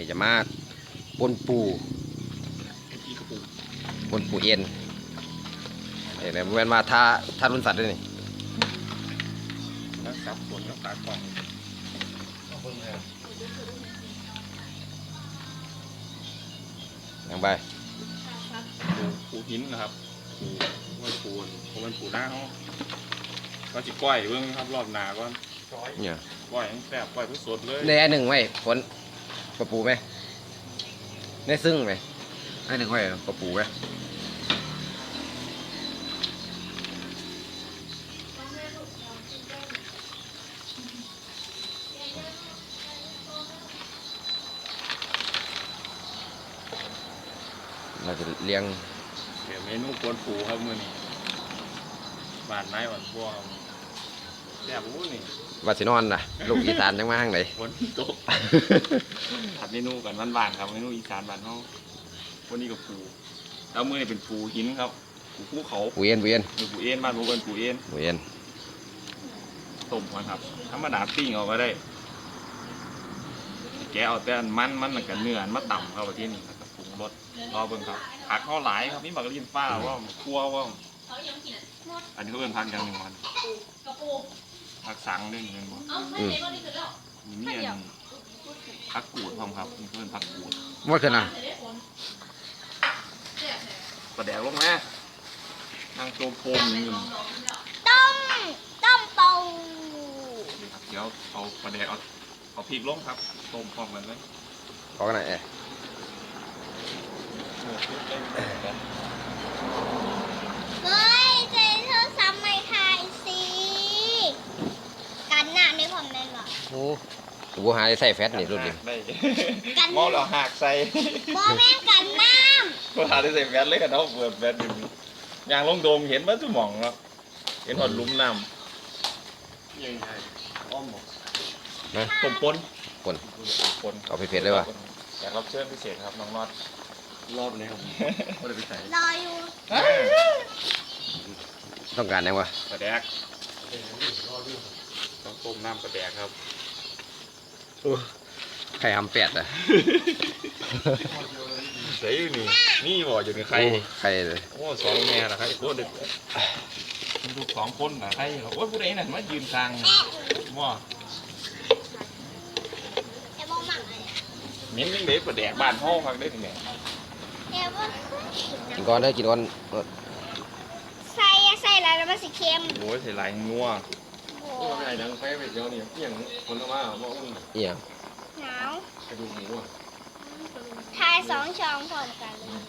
นี้จะมาปนปูปนปูเอ็นเห็นไหมแม่นมาท่าท่ารุ่นสัตว์ด้วยนี่แล้วสับส่วนแล้วตากล่องยังไปปูปูหินนะครับปูว่าปูนผมเป็นปูหน้าห้องก็จิก้อยเบื้องครับรอบหนาก็เนี่ยก้อยแซ่บก้อยทุกสดเลยในอันหนึ่งไว้ฝน กระปูไหมในซึ่งไหมอันหนึ่งไว้กระปูไหมเราจะเลี้ยง เดี๋ยวเมนูกวนปูครับมื้อนี้บานไม้หวานพวกครับแซ่บอู้นี่วัดสินอนนะลูกอีสานยังมาทางไหนฝนตกผัดเมนูกันบ้านๆครับเมนูอีสานบ้านเฮาวันนี้กับปูแล้วมื้อนี้เป็นปูหินครับปูภูเขาปูเอ็นปูเอ็นหรือปูเอ็นบ้านผมเป็นปูเอ็นปูเอ็นต้มก่อนครับธรรมดาปิ้งเอาก็ได้ แกะเอาแต่อันมันมันแล้วกับเนื้ออันมาต่ำครับที่นี่ครับปรุงรสรอเบิ่งครับผักเขาหลายครับมีบักลินฟ้าว่าคั่วว่าอันนี้เขาเป็นผักอย่างหนึ่งมันกระปู ผักสังด้วยหนึ่งมันเอ้าไม่เห็นว่านี่คือแล้วมีเมียนผักกูดพร้อมครับนี่เขาเป็นผักกูดว่าคือนะจะได้ผลแซ่บแซ่บประแดกลงมานั่งโจมโปมนี่อยู่ต้มต้มปูนี่ครับเดี๋ยวเอาประแดกเอาเอาพริกลงครับต้มพร้อมกันเลยขอกันหน่อยเอ้ย โอ้พริกเลย เฮ้ยเจเธอซ้ำไม่ทายสิ กันหน้าในผมเลยเหรอ โอ้กูหาได้ใส่แฟตนี่รุ่นนี้ได้กันหม้อเราหักใส่โบแม่งกันน้ก็หาได้ใส่แฟตเลยกันเนาะเปิดแฟตอยู่ยางลงโดมเห็นว่าจุหมองแล้วเห็นหอดหลุมน้ำยังไงอ้อมบอกนะต้มปนปนปนเอาเผ็ดๆเลยว่ะอยากรับเชิญพิเศษครับน้องน็อตรอบนี้ครับไม่ได้ไปใส่ำรออยู่ต้องการยังวะปลาแดกต้องต้มน้ำปลาแดกครับ ไข่หำแปดอะใส่อยู่นี่นี่บ่อยู่ในใครโอ้ไข่เลยโอ้สองแม่ละใครโคตรเด็ดมันดูสองคนนะใครเหรอโอ้ยผู้ใดน่ะมายืนกลางว่าเดี๋ยวบอกหมักเลยเหม็นยังเด็กปลาแดกบ้านห้องพักได้ถึงไหนเดี๋ยวบอกกินก้อนได้อกินก้อนเออใส่อะใส่แล้วแล้วมันสีเค็มโอ้ยใส่ลายงัว โอ้โอ้ยไอ้ดังไฟไปเดียวนี่เพียงคนละว่าบอกมันเอียงหนาวกระดูกหมูอะทายสองช่องพร้อมกันเลย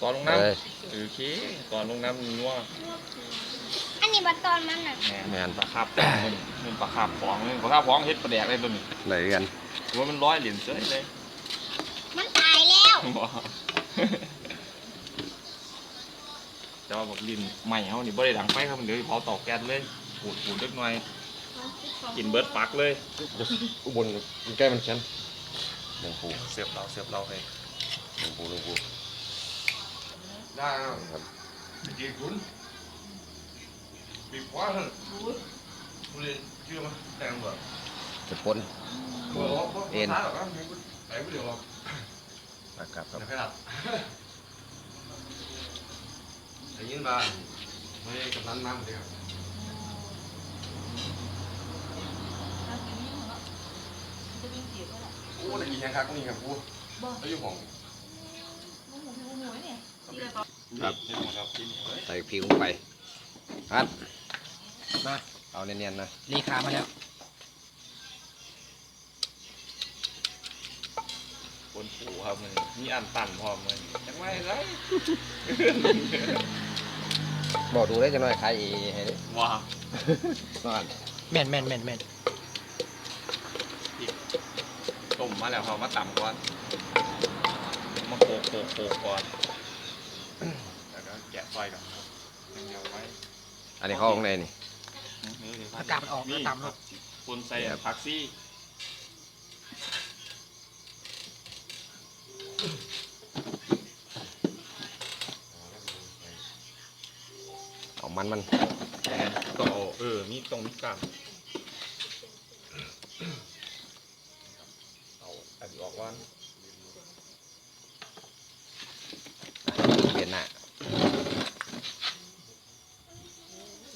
ตอนลงน้เอ้ยำถือขี้ตอนลงน้ำงัวอันนี้บัตตอนมันอะแมนปลาคาบปองมันมันปลาคาบปองเลยปลาคาบปองเฮ็ดปลาแดกได้ตัวนี้ไหนกันว่ามันร้อยเหรียญเฉยเลยมันตายแล้วว้าวแต่ว่าบอกลินใหม่เขานี่บ่ได้ดังไฟครับมันเดี๋ยวเผาเตาแก๊สเลย ปูดปูดเล็กน้อย กินเบิร์ดปักเลยอุบลใกล้มันชั้นหลวงปู่เสียบเราเสียบเราให้หลวงปู่หลวงปู่ได้ครับดีคุณมีคว้าท่านคุณเรียนชื่อมาแต่งแบบจะปนเอ็นหรอครับไปไม่เดี๋ยวหรอกนะครับคเดี๋รับยวไปหลับได้ยินบ้างไม่กำนันน้ำเดียวโอ้ได้ ยินยังครับนี่ครับกูแล้วอยู่ห้องครับนี่หมดครับที่นี่เฮ้ยใส่พริกลงไปฮัดมาเอาเนียนๆนะรีคามาแล้วคนปูครับมันมีอันตันพร้อมเลยจังไรไรบอกดูได้จะหน่อยใครอีให้ดิว้าวนอนแม่นแม่นแม่นแม่น ต้มมาแล้วเขามาต่ำก่อนมาโขกโขกโขกก่อนแล้วก็แกะซอยก่อนครับยังเดียวไว้อันนี้เข้าข้างในนี่ นี่เดี๋ยวอากาศมันออกนี่ตามรถคุณใส่ผักซี่เอามันมัน ก็เอาเออ มีตรงมีกลาง ออกว่อนเปลี่ยนหน้า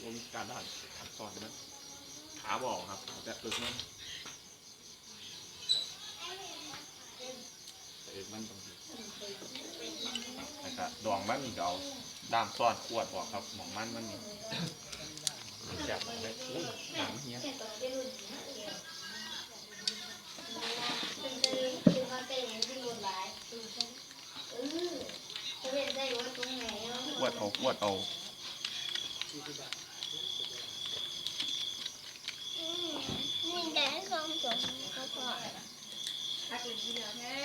ผมการด้านขัดซอนนะขาบอกครับแต่ตึกนั้นเออมันตรงนี้นะครับดองมันนี่เดาดามซ้อนขวดบอกครับหมองมันมันนี่จับเลยหนัง วดเอาขวดเอาอืมนี่แดงส้มสมก็พอถ้าเกิดมีเหลือแค่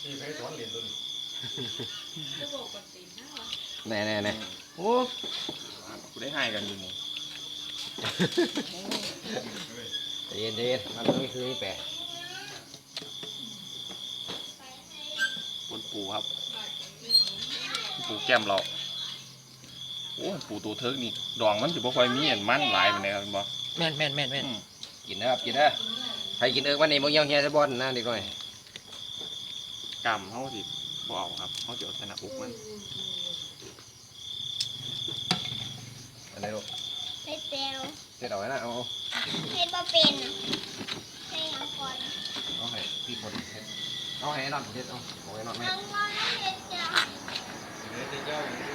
ที่ไปสอนเรียนตัวนี้จะบอกกับติ๋มนะวะแน่แน่แน่โอ้กูได้ให้กันอยู่หมู่ใจเย็นใจเย็นมันไม่คือนี่แปะ บนปูครับปูแก้มเราโอ้ปูตัวเทิกนี่ดองมันถือว่าค่อยมีอันมันหลายปานใดครับบ่แม่นแม่นแม่นแม่นอืมกินนะครับกินนะใครกินเอิกวันนี้มึงยังเฮียจะบอลนะเด็กหน่อยกำเขาสิบ่เอาครับเขาจะเอาชนะอุกมันอะไรลูกให้เปรี้ยวเสร็จเอาไว้นะเอาเอาให้บ่เป็นอะให้ยังก่อนเอาให้พี่คนเฮ็ด เอาให้นอนผมเฮ็ดเอาเอาให้นอนไหมน้องก็ไม่เห็นจ้ะเดี๋ยวจะเจ้าอย่างนี้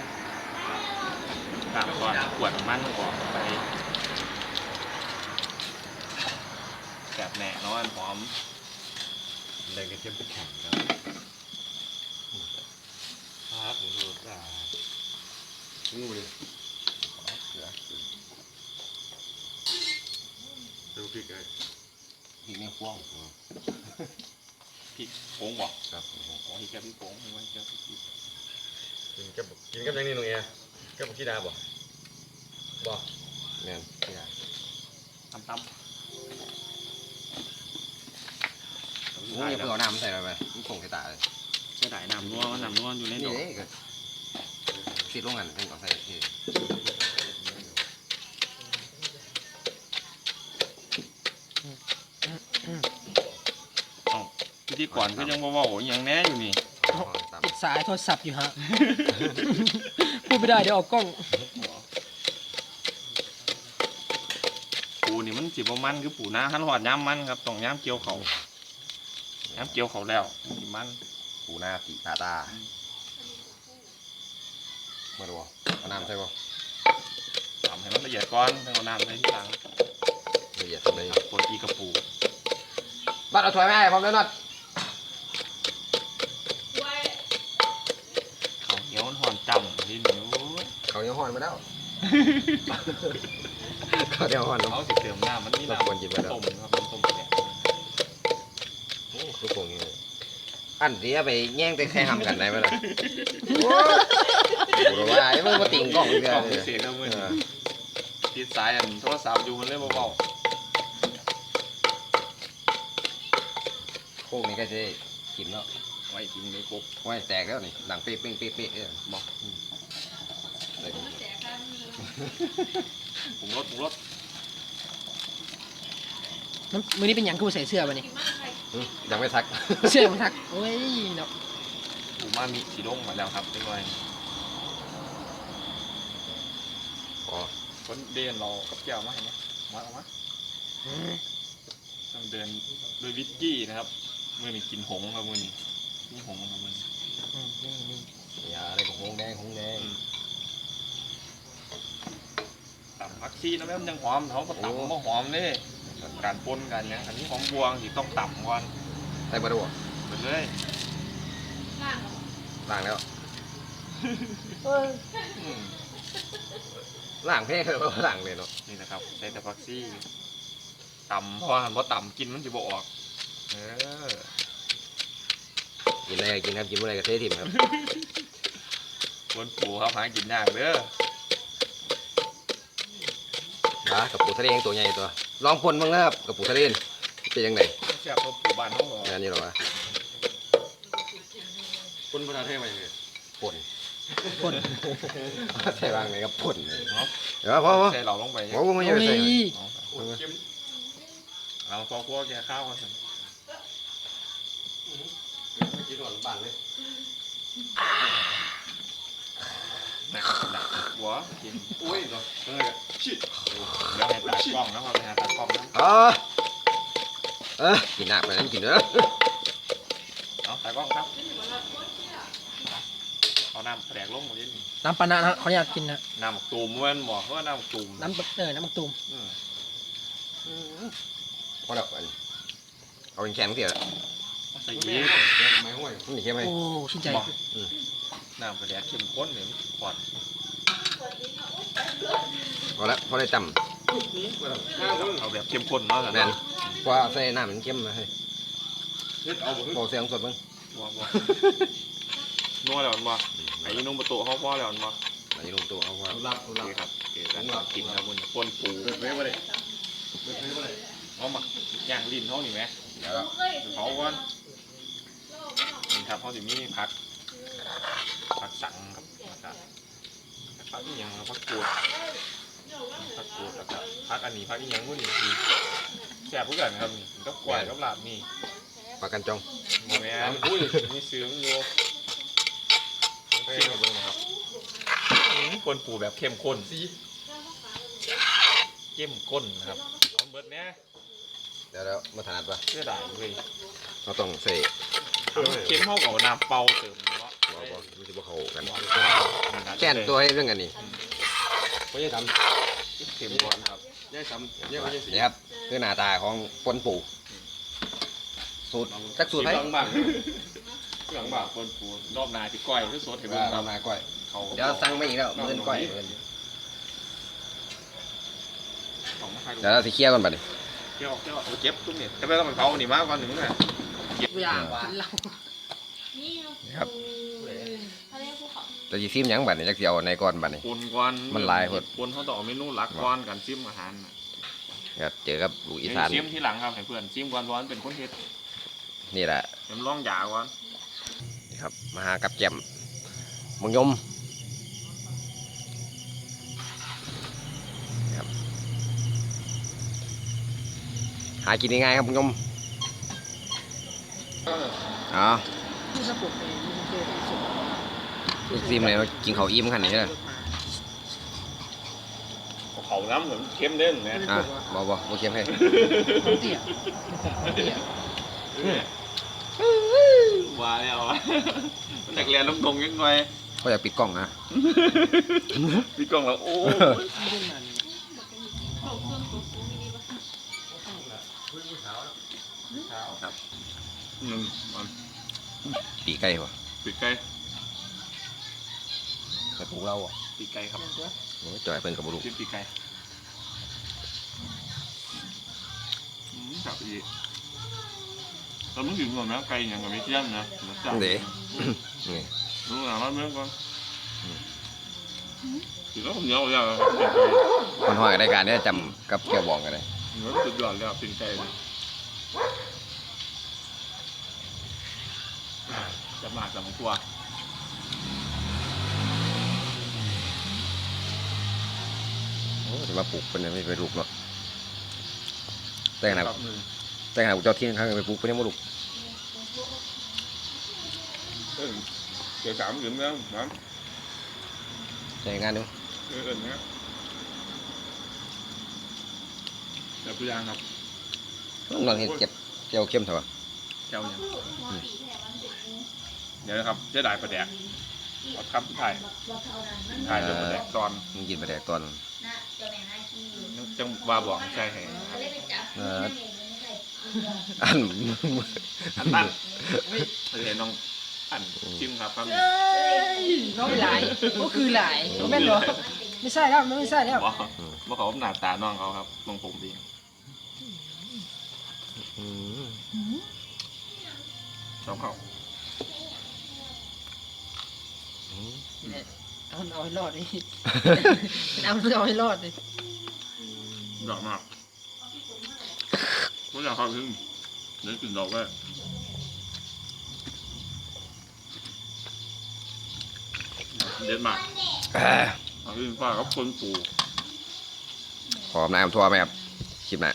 กำก่อนขวดมันก่อนไปแบบแหน่นอนหอมแรงกระเทียมไปแข่งครับครับผมดูอ่านี่เลยเสือดูพริกไอ้พริกนี่พ่วง พริกโป้งบอกครับอ๋อที่แกพริกโป้งไม่ว่าแกพริกกินกับกินกับอย่างนี้น้องเอ๋กับขี้ดาบ่บ่แม่นนี่นะตำตำมึงอย่าเพิ่งเอาน้ำใส่ไปมึงคงใส่ตาเลยเสียดายน้ำนัวน้ำนัวอยู่ในนี่ดอกเด้ก็ติดลงกันเป็นก่อนใส่ที่ พิธีก่อนก็ยังบ่เว้าอหยังแหน่อยู่นี่ตามติดสายโทรศัพท์อยู่ฮะ พูดไม่ได้เดี๋ยวออกกล้องปูนี่มันสิบ่มันคือปูนาหันหอดย้ำมันครับต้องย้ำเกี่ยวเขาย้ำเกี่ยวเขาแล้วมันสิมันปูหน้าสีตาตามาดูเอาน้ำใส่บ่ทำให้มันละเอียดก่อนแล้วเอาน้ำใส่ที่หลังละเอียดทำเลยคนอีกระปูบัดเอาถ้วยมาให้พร้อมแล้วนัด เขายังห่อนมาแล้ว เขายังห่อนเขาเนาะสิเติมน้ำมันนี่รบกวนหยิบไว้แล้วต้มครับน้ำต้มเนี่ยโอ้คือพวกนี้อันเดียไปแย่งแต่แค่หำกันได้ไหมล่ะโอ้โหว่าไอ้มึงมาติ่งกล้องเดีกยล่วองเลพิยเศษแล้วมือเอนี้อติดสายอันโทรศัพท์อยู่มันเลยเบาโค้งนี้ก็จะได้กินเนาะๆไว้กินในกบไว้แตกแล้วนี่ดังเป๊ะเป๊ะเป๊ะเป๊ะเนี่ยบอกเลยแจกกัน ปรุงรสปรุงรสมันมือนี้เป็นหยังกูใส่เสื้อมานี่กินมากใครอืมยังไม่ทัก เสื้อมันทักโอ้ยเนาะปูมามีสีลงมาแล้วครับเรียบร้อยอ๋อคนเดินเรากับแก้วมาให้ไหมมาเอามาต้องเดินด้วยวิสกี้นะครับ มือนี่กินหงส์ครับมือนี่นี่หงส์ครับมือนี้อืมนี่นี่อย่าอะไรของหงแดงหงแดง ต่ำพักซีนะแม่มันยังหอมเขาก็ต่ำก็หอมเลยการปนกันเนี่ยอันนี้ของบวงที่ต้องต่ำก่อนใส่บะดูไปเลยล่างเหรอล้างแล้วอืมล้างเพ่เลยว่าล้างเลยเนาะนี่นะครับใส่แต่พักซี่ต่ำเพราะว่าหันเพราะต่ำกินมันจะบออกเออกินอะไรก็กินครับกินอะไรก็เทถิ่มครับบนปูครับหากินยากเด้อ ปลากับปูทะเลตัวใหญ่ตัว ลองพ่นบ้างนะครับกับปูทะเลนเป็นยังไงแซ่บเพราะปูบ้านเขาบอกงานนี้หรอวะคุณภาษาไทยมาอย่างไรพ่นคนใส่บ้างไหนกับพ่นเนาะเดี๋ยวพอพอใส่เราลงไปโอ้โหไม่โอ้ใช่ใส่ยเอาเอาพอคั่วแกข้าวกันสิกินกินก่อนบ้านเลยหนักหนัก หัวกินโอ้ยเนาะเออชิดเดี๋ยวให้ตากล้องนะครับให้ตากล้องนะอ๋อเออกินหนักไปนั่นกินเด้อเอาตากล้องครับเอาน้ำแปลกลงมาดิน้ำปานะนะเขาอยากกินนะน้ำตูมเว้นบอกว่าน้ำตูมน้ำเออน้ำมักตูมอืมพอแล้วอันเอาเป็นแข็งเสียแล้วใส่แม่ยีไม่ห้วยนี่เข้มไหมโอ้ชื่นใจบอกน้ำกระแดกเข้มข้นเหมือนขวด พอแล้วพอได้จห้าคนเอาแบบเข้มข้นเนาะำแม่นกว่าใส่น้ำมันเข้มนะเฮ้ยเฮ็ดเอาบ่บอกเสียงสดมึงบ่บ่นัวแล้วมันบ่ไอ้นุ่มประตูเขาพ่อแล้วมันบ่อันนี้ลงตัวเอาว่ารับโอรับเคครับโอเคการกินครับมันปนปูเปิดไว้บ่ได้เปิดไว้บ่ได้เอามาย่างลิ้นเขานี่ไหมเดี๋ยวแล้วเขาก่อนนี่ครับเขาจะมีผักผักสังครับ แล้วก็ผักอีหยังครับผักกูดผักกูดแล้วก็ผักอันนี้ผักอีหยังพวกนี้คือแซ่บพวกกันครับนี่ก็กวายกับลาบนี่ปากกันจองโมแมนอุ้ยมีซื้อมันอยู่ต้องชิมกับเบิ้งนะครับอืมปนปูแบบเข้มข้นสีเข้มข้นนะครับเอาเบิดเนี้ยเดี๋ยวแล้วมาถนัดปะเพื่อได้เว้ยเราต้องใส่เอาเข้มเข้ากับน้ำเปล่าเติม เนาะบ่บ่รู้สึกว่าเขากันแค่แก้นตัวให้เรื่องกันนี่บ่ได้ทำเข็มก่อนครับยายทำยายบ่ได้สีนี่ครับคือหน้าตาของปนปูสูตรจักสูตรสีให้บางบ้านเครื่องบาปนปูรอบหนาที่ก้อยคือสดเห็นไหมว่าครัเราบมาก้อยเขาเดี๋ยวสั่งมาอีกแล้วมื้อนก้อยของมาให้ดูเดี๋ยวเราสิเคลียร์ก่อนบัดนี้เกี่ยวเกี่ยวเอาเจ็บทุกเนี่ยจะไปต้องเป็นเขาหนีมากกว่าหนึ่งน่ะอย่างกินเหล้า นี่นี่ครับเขาเรียกภูเขาเราสิซิมหยังบัดนี้จักสิเอาในก่อนบัดนี้ปนก้อนมันหลายคน ปนเขาต่อเมนูหลักก้อนกันซิมอาหารน่ะครับเจอกับลูกอีสานซิมที่หลังครับให้เพื่อนซิมก่อนร้อนเป็นคนเฮ็ดนี่แหละเห็นร้องยาก่อนนี่ครับมาหากับแจ่มมึงยมนี่ครับหากินง่ายๆครับมึงยมอ๋อ ที่สปุกในยูทูบสุดลูกซิมเลยว่ากินเขาวอิ่มขนาดนี้เลยเขาน้ำเหมือนเข้มเด่นนะอะบอบอโอเคให้ของเตี้ยของเตี้ยว่าแล้วอะมันจากเรียนลงตรงยังไงเขาอยากปิดกล้องนะพี่กล้องแล้วโอ้ไม่ได้นานเขาเครื่องตัวฟูมินิบัสครับหนึ่งมัน ปีไก่วะปีกไก่กระถูเราอะปีกไก่ครับโอ้ยจ่อยเพิ่นกับบุรุษชิมปีกไก่อืมจับอีกเราต้องถึงก่อนนะไก่อย่างกับไม่เที่ยงนะเดี๋ยวจับเด๋นี่รู้หนาว่าเมื่อก่อนอืมถือว่าผมเหนียวอย่างครับคนห้อยรายการเนี้จำกับแก้วบองกันเลยเหนียวสุดยอดเลยครับปีกไก่เลย จะมากจะมาตัวโอ้จะมาปลูกเป็นไม่ไปปลูกเนาะแต่ขนาดครับมือแต่ขนาดเจ้าที่ข้างๆไปปลูกเป็นยังไม่ปลูกเออเดี๋ยวสามถึงแล้วนะใช้งานดูเออเออนะเดี๋ยวตัวอย่างครับลองเห็นเก็บแก้วเข้มเถอะวะแก้วเนี่ย เดี๋ยวนะครับเสียดายประแดกเอาคำสุดท้ายถ่ายเรื่องประแดกตอนมึงกินไปแดกตอนจังว่าบอกใช่ไหมครับเอออันอันนั้นเราจะเห็นน้องอันชิมครับครับน้องหลายก็คือหลายแม่นเหรอไม่ใช่แล้วไม่ใช่แล้วบอกบอกเขาหน้าตาน้องเขาครับน้องผมดีอืมชอบเขา อืม เอาเอาให้รอดดิเอาเอาให้รอดดิดอกมากก็อยากเข้าถึงเดี๋ยวกินดอกไว้เด็ดมากเอ้ยเอาขึ้นฟ้ากับคนปูขอน้ำทั่วไหมครับคลิปหน้า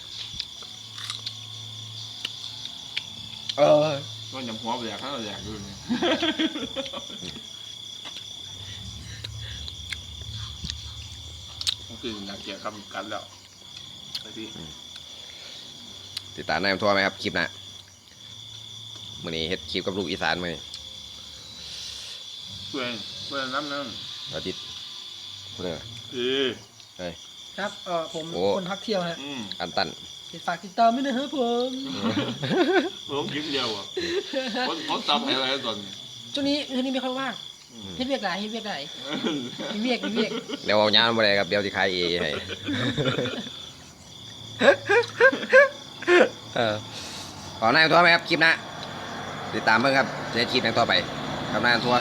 เออก็ยำหัวไปแดกข้าวแดกดูนี่ ก็คืออยากเกี่ยวกับกันแล้วไปที่ติดตามนายทัวร์ไหมครับคลิปหนะมื้อนี้เฮ็ดคลิปกับลูกอีสานมื้อนี้เพื่อนเพื่อนน้ำนั่นอาทิตย์เพื่อคือครับเออผมโอ้ คนพักเที่ยวฮะอืมอันตันฝากติดตามด้วยนะครับผมผมกินเดียวอะคนคนตำอะไรตอนนี้ช่วงนี้ช่วงนี้ไม่ค่อยว่าง เฮ็ดเวียกหลายเฮ็ดเวียกหลายมีเวียกมีเวียกเดี๋ยวเอายานบ่ได้ครับเดี๋ยวสิขายเอให้เออขอนายทัวร์ไหมครับคลิปหนะติดตามเบิ่งครับจะเฮ็ดคลิปหยังต่อไปกับนายทัวร์